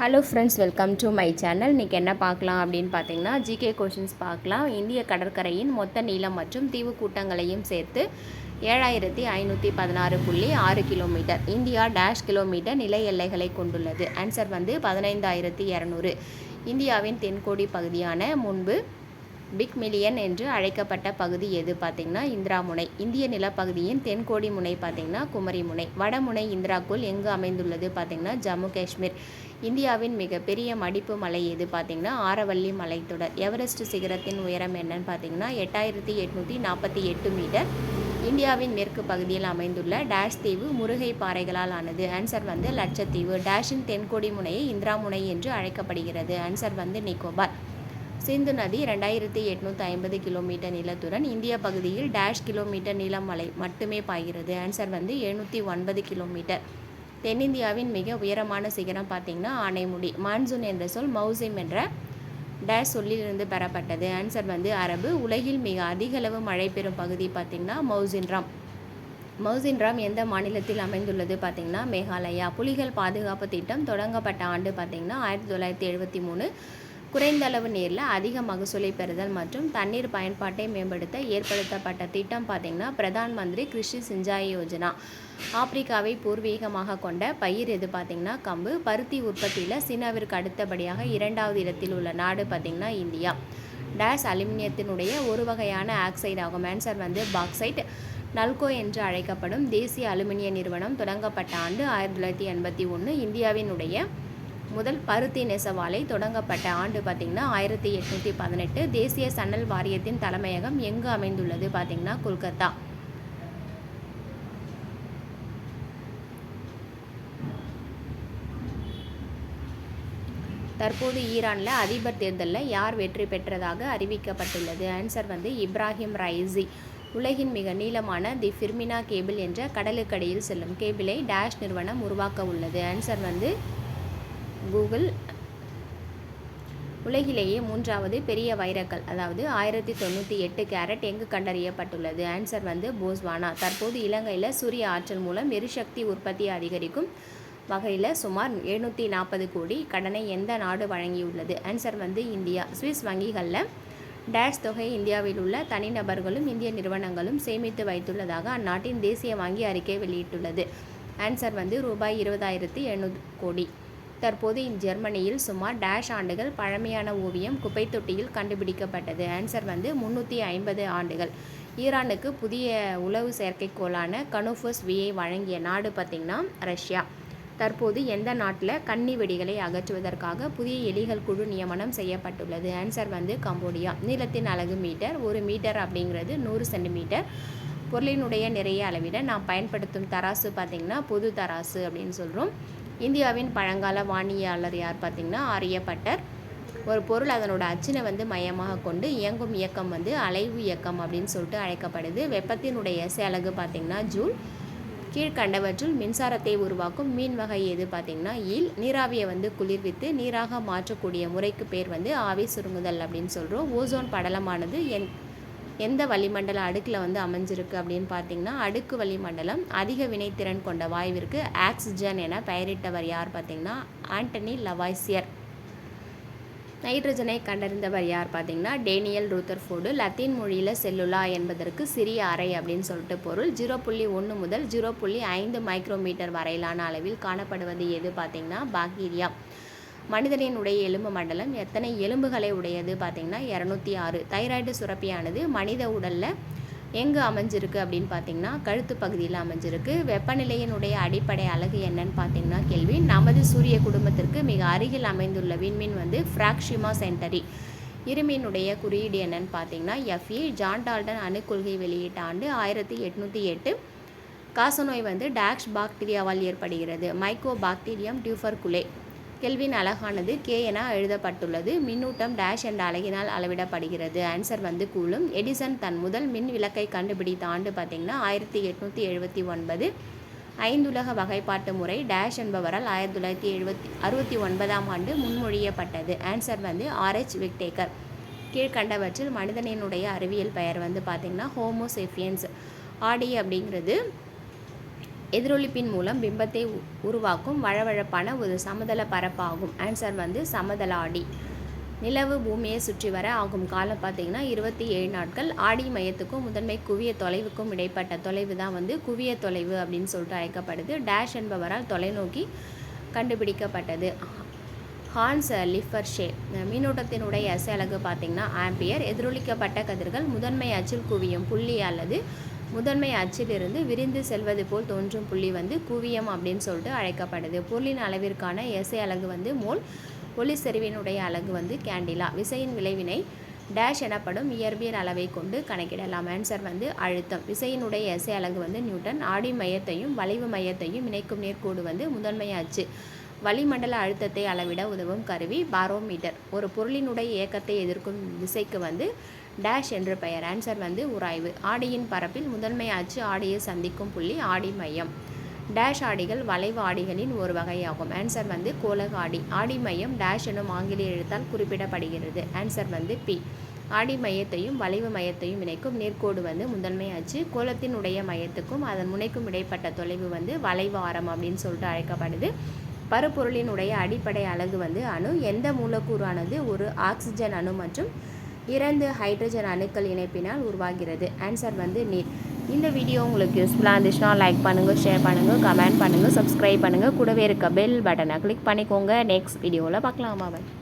Hello friends welcome to my channel இன்றைக்கி என்ன பார்க்கலாம் அப்படின்னு பார்த்தீங்கன்னா ஜிகே கொஷின்ஸ் பார்க்கலாம். இந்திய கடற்கரையின் மொத்த நீளம் மற்றும் தீவு கூட்டங்களையும் சேர்த்து ஏழாயிரத்தி ஐநூற்றி பதினாறு புள்ளி ஆறு கிலோமீட்டர் இந்தியா டேஷ் கிலோமீட்டர் நில எல்லைகளை கொண்டுள்ளது. ஆன்சர் வந்து பதினைந்தாயிரத்தி இரநூறு. இந்தியாவின் தென்கோடி பகுதியான முன்பு பிக் மில்லியன் என்று அழைக்கப்பட்ட பகுதி எது பார்த்தீங்கன்னா இந்திரா முனை. இந்திய நிலப்பகுதியின் தென்கோடி முனை பார்த்தீங்கன்னா குமரி முனை. வடமுனை இந்திராக்குள் எங்கு அமைந்துள்ளது பார்த்தீங்கன்னா ஜம்மு காஷ்மீர். இந்தியாவின் மிகப்பெரிய மடிப்பு மலை எது பார்த்தீங்கன்னா ஆரவல்லி மலைத்தொடர் எவரெஸ்ட் சிகரத்தின் உயரம் என்னன்னு பார்த்தீங்கன்னா எட்டாயிரத்தி எட்நூற்றி நாற்பத்தி எட்டு மீட்டர். இந்தியாவின் மேற்கு பகுதியில் அமைந்துள்ள டேஷ் தீவு முருகை பாறைகளால் ஆனது. ஆன்சர் வந்து லட்சத்தீவு. டேஷின் தென்கோடி முனையை இந்திரா முனை என்று அழைக்கப்படுகிறது. ஆன்சர் வந்து நிக்கோபார். சிந்து நதி ரெண்டாயிரத்தி எட்நூற்றி ஐம்பது கிலோமீட்டர் நீளத்துடன் இந்திய பகுதியில் டேஷ் கிலோமீட்டர் நீளம் மலை மட்டுமே பாய்கிறது. ஆன்சர் வந்து எழுநூற்றி ஒன்பது கிலோமீட்டர். தென்னிந்தியாவின் மிக உயரமான சிகரம் பார்த்திங்கன்னா ஆனைமுடி. மான்சூன் என்ற சொல் மௌசிம் என்ற டேஷ் சொல்லிலிருந்து பெறப்பட்டது. ஆன்சர் வந்து அரபு. உலகில் மிக அதிகளவு மழை பெறும் பகுதி பார்த்திங்கன்னா மௌசின்ராம் மௌசின்ராம் எந்த மாநிலத்தில் அமைந்துள்ளது பார்த்திங்கன்னா மேகாலயா. புலிகள் பாதுகாப்பு திட்டம் தொடங்கப்பட்ட ஆண்டு பார்த்திங்கன்னா ஆயிரத்தி தொள்ளாயிரத்தி எழுபத்தி மூணு. குறைந்த அளவு நீரில் அதிக மகசூலை பெறுதல் மற்றும் தண்ணீர் பயன்பாட்டை மேம்படுத்த ஏற்படுத்தப்பட்ட திட்டம் பார்த்திங்கன்னா பிரதான் மந்திரி கிருஷி சிஞ்சாய் யோஜனா. ஆப்பிரிக்காவை பூர்வீகமாக கொண்ட பயிர் எது பார்த்திங்கன்னா கம்பு. பருத்தி உற்பத்தியில் சீனாவிற்கு அடுத்தபடியாக இரண்டாவது இடத்தில் உள்ள நாடு பார்த்திங்கன்னா இந்தியா. டேஸ் அலுமினியத்தினுடைய ஒரு வகையான ஆக்சைடு ஆகும். ஆன்சர் வந்து பாக்சைட் நல்கோ என்று அழைக்கப்படும் தேசிய அலுமினிய நிறுவனம் தொடங்கப்பட்ட ஆண்டு ஆயிரத்தி தொள்ளாயிரத்தி எண்பத்தி ஒன்று இந்தியாவினுடைய முதல் பருத்தி நெசவாலை தொடங்கப்பட்ட ஆண்டு பார்த்திங்கன்னா ஆயிரத்தி எட்நூற்றி பதினெட்டு. தேசிய சன்னல் வாரியத்தின் தலைமையகம் எங்கு அமைந்துள்ளது பார்த்திங்கன்னா கொல்கத்தா. தற்போது ஈரானில் அதிபர் தேர்தலில் யார் வெற்றி பெற்றதாக அறிவிக்கப்பட்டுள்ளது? ஆன்சர் வந்து இப்ராஹிம் ரைசி. உலகின் மிக நீளமான தி ஃபிர்மினா கேபிள் என்ற கடலுக்கடியில் செல்லும் கேபிளை டேஷ் நிறுவனம் உருவாக்க உள்ளது. ஆன்சர் வந்து கூகுள் உலகிலேயே மூன்றாவது பெரிய வைரக்கல் அதாவது ஆயிரத்தி தொண்ணூற்றி எட்டு கேரட் எங்கு கண்டறியப்பட்டுள்ளது? ஆன்சர் வந்து போஸ்வானா தற்போது இலங்கையில் சூரிய ஆற்றல் மூலம் எரிசக்தி உற்பத்தி அதிகரிக்கும் வகையில் சுமார் எழுநூற்றி நாற்பது கோடி கடனை எந்த நாடு வழங்கியுள்ளது? ஆன்சர் வந்து இந்தியா. சுவிஸ் வங்கிகளில் டேஷ் தொகை இந்தியாவில் உள்ள தனிநபர்களும் இந்திய நிறுவனங்களும் சேமித்து வைத்துள்ளதாக அந்நாட்டின் தேசிய வங்கி அறிக்கை வெளியிட்டுள்ளது. ஆன்சர் வந்து ரூபாய் இருபதாயிரத்தி எழுநூறு கோடி. தற்போது ஜெர்மனியில் சுமார் டேஷ் ஆண்டுகள் பழமையான ஓவியம் குப்பை தொட்டியில் கண்டுபிடிக்கப்பட்டது. ஆன்சர் வந்து முந்நூற்றி ஐம்பது ஆண்டுகள். ஈரானுக்கு புதிய உளவு செயற்கைக்கோளான கனோஃபஸ் வியை வழங்கிய நாடு பார்த்திங்கன்னா ரஷ்யா. தற்போது எந்த நாட்டில் கன்னி வெடிகளை அகற்றுவதற்காக புதிய எலிகள் குழு நியமனம் செய்யப்பட்டுள்ளது? ஆன்சர் வந்து கம்போடியா. நீளத்தின் அலகு மீட்டர் ஒரு மீட்டர் அப்படிங்கிறது நூறு சென்டிமீட்டர். பொருளினுடைய நிறைய அளவிட நாம் பயன்படுத்தும் தராசு பார்த்திங்கன்னா பொது தராசு அப்படின்னு சொல்கிறோம் இந்தியாவின் பழங்கால வானியலாளர் யார் பார்த்திங்கன்னா ஆரியப்பட்டர் ஒரு பொருள் அதனோட அச்சினை வந்து மையமாக கொண்டு இயங்கும் இயக்கம் வந்து அலைவு இயக்கம் அப்படின்னு சொல்லிட்டு அழைக்கப்படுது. வெப்பத்தினுடைய அலகு பார்த்திங்கன்னா ஜூல். கீழ்கண்டவற்றில் மின்சாரத்தை உருவாக்கும் மீன் வகை எது பார்த்திங்கன்னா ஈல். நீராவியை வந்து குளிர்வித்து நீராக மாற்றக்கூடிய முறைக்கு பேர் வந்து ஆவி சுருங்குதல் அப்படின்னு சொல்கிறோம் ஓசோன் படலமானது என் எந்த வளிமண்டல அடுக்கில் வந்து அமைஞ்சிருக்கு அப்படின்னு பார்த்தீங்கன்னா அடுக்கு வளிமண்டலம் அதிக வினைத்திறன் கொண்ட வாயுவிற்கு ஆக்சிஜன் என பெயரிட்டவர் யார் பார்த்தீங்கன்னா ஆண்டனி லவாய்சியர். நைட்ரஜனை கண்டறிந்தவர் யார் பார்த்தீங்கன்னா டேனியல் ரூத்தர்ஃபோர்டு லத்தீன் மொழியில் செல்லுலா என்பதற்கு சிறிய அறை அப்படின்னு சொல்லிட்டு பொருள். ஜீரோ புள்ளி ஒன்று முதல் ஜீரோ புள்ளி ஐந்து மைக்ரோமீட்டர் வரையிலான அளவில் காணப்படுவது எது பார்த்தீங்கன்னா பாக்டீரியா. மனிதனினுடைய எலும்பு மண்டலம் எத்தனை எலும்புகளை உடையது பார்த்திங்கன்னா இரநூத்தி ஆறு. தைராய்டு சுரப்பியானது மனித உடலில் எங்கே அமைஞ்சிருக்கு அப்படின்னு பார்த்தீங்கன்னா கழுத்து பகுதியில் அமைஞ்சிருக்கு. வெப்பநிலையினுடைய அடிப்படை அழகு என்னன்னு பார்த்தீங்கன்னா கேள்வி. நமது சூரிய குடும்பத்திற்கு மிக அருகில் அமைந்துள்ள விண்மீன் வந்து ஃப்ராக்ஷிமா சென்டரி இருமீனுடைய குறியீடு என்னன்னு பார்த்தீங்கன்னா எஃப்இ ஜான் டால்டன் அணுக்கொள்கை வெளியிட்ட ஆண்டு ஆயிரத்தி எட்நூற்றி எட்டு. காசநோய் வந்து டாக்ஸ் பாக்டீரியாவால் ஏற்படுகிறது. Mycobacterium tuberculosis Kelvin அழகானது கே என எழுதப்பட்டுள்ளது. மின்னூட்டம் டேஷ் என்ற அழகினால் அளவிடப்படுகிறது. ஆன்சர் வந்து கூலும். எடிசன் தன் முதல் மின் விளக்கை கண்டுபிடித்த ஆண்டு பார்த்திங்கன்னா ஆயிரத்தி எட்நூற்றி எழுபத்தி ஒன்பது. ஐந்துலக வகைப்பாட்டு முறை டேஷ் என்பவரால் ஆயிரத்தி தொள்ளாயிரத்தி எழுபத்தி அறுபத்தி ஒன்பதாம் ஆண்டு முன்மொழியப்பட்டது. ஆன்சர் வந்து ஆர்ஹெச் விக்டேக்கர் கீழ்கண்டவற்றில் மனிதனினுடைய அறிவியல் பெயர் வந்து பார்த்திங்கன்னா ஹோமோசெஃபியன்ஸ் ஆடி அப்படிங்கிறது எதிரொலிப்பின் மூலம் பிம்பத்தை உருவாக்கும் வழவழப்பான ஒரு சமதள பரப்பாகும். ஆன்சர் வந்து சமதள ஆடி நிலவு பூமியை சுற்றி வர ஆகும் காலம் பார்த்தீங்கன்னா இருபத்தி ஏழு நாட்கள். ஆடி மையத்துக்கும் முதன்மை குவிய தொலைவுக்கும் இடைப்பட்ட தொலைவு தான் வந்து குவிய தொலைவு அப்படின்னு சொல்லிட்டு அழைக்கப்படுது. டேஷ் என்பவரால் தொலைநோக்கி கண்டுபிடிக்கப்பட்டது. ஹான்ஸ் லிஃபர்ஷே மின்னோட்டத்தினுடைய அசை அலகு பார்த்தீங்கன்னா ஆம்பியர். எதிரொலிக்கப்பட்ட கதிர்கள் முதன்மை அச்சில் குவியும் புள்ளி அல்லது முதன்மை அச்சிலிருந்து விரிந்து செல்வது போல் தோன்றும் புள்ளி வந்து குவியம் அப்படின்னு சொல்லிட்டு அழைக்கப்படுது. பொருளின் அளவிற்கான எசை அலகு வந்து மோல் ஒளி செறிவினுடைய அலகு வந்து கேண்டிலா. விசையின் விளைவினை டேஷ் எனப்படும் இயற்பியல் அளவை கொண்டு கணக்கிடலாம். ஆன்சர் வந்து அழுத்தம். விசையினுடைய எசை அலகு வந்து நியூட்டன். ஆடி மையத்தையும் வளைவு மையத்தையும் இணைக்கும் நேர்கோடு வந்து முதன்மை அச்சு. வளிமண்டல அழுத்தத்தை அளவிட உதவும் கருவி பாரோமீட்டர் ஒரு பொருளினுடைய இயக்கத்தை எதிர்க்கும் விசைக்கு வந்து டேஷ் என்று பெயர். ஆன்சர் வந்து உராய்வு. ஆடியின் பரப்பில் முதன்மை அச்சு ஆடியை சந்திக்கும் புள்ளி ஆடி மையம். டேஷ் ஆடிகள் வளைவு ஆடிகளின் ஒரு வகையாகும். ஆன்சர் வந்து கோலக ஆடி. ஆடி மையம் டேஷ் எனும் ஆங்கில எழுத்தால் குறிப்பிடப்படுகிறது. ஆன்சர் வந்து பி. ஆடி மையத்தையும் வளைவு மையத்தையும் இணைக்கும். நேர்கோடு வந்து முதன்மை அச்சு. கோலத்தினுடைய மையத்துக்கும் அதன் முனைக்கும் இடைப்பட்ட தொலைவு வந்து வளைவு ஆரம் அப்படின்னு சொல்லிட்டு அழைக்கப்படுது. பருப்பொருளினுடைய அடிப்படை அலகு வந்து அணு. எந்த மூலக்கூறானது? ஒரு ஆக்சிஜன் அணு மற்றும் இரண்டு ஹைட்ரஜன் அணுக்கள் இணைப்பினால் உருவாகிறது. ஆன்சர் வந்து நீர் இந்த வீடியோ உங்களுக்கு யூஸ்ஃபுல்லாக இருந்துச்சுன்னா லைக் பண்ணுங்கள் ஷேர் பண்ணுங்கள் கமெண்ட் பண்ணுங்கள் சப்ஸ்கிரைப் பண்ணுங்கள் கூடவே இருக்க பெல் பட்டனை கிளிக் பண்ணிக்கோங்க. நெக்ஸ்ட் வீடியோவில் பார்க்கலாமா பாய்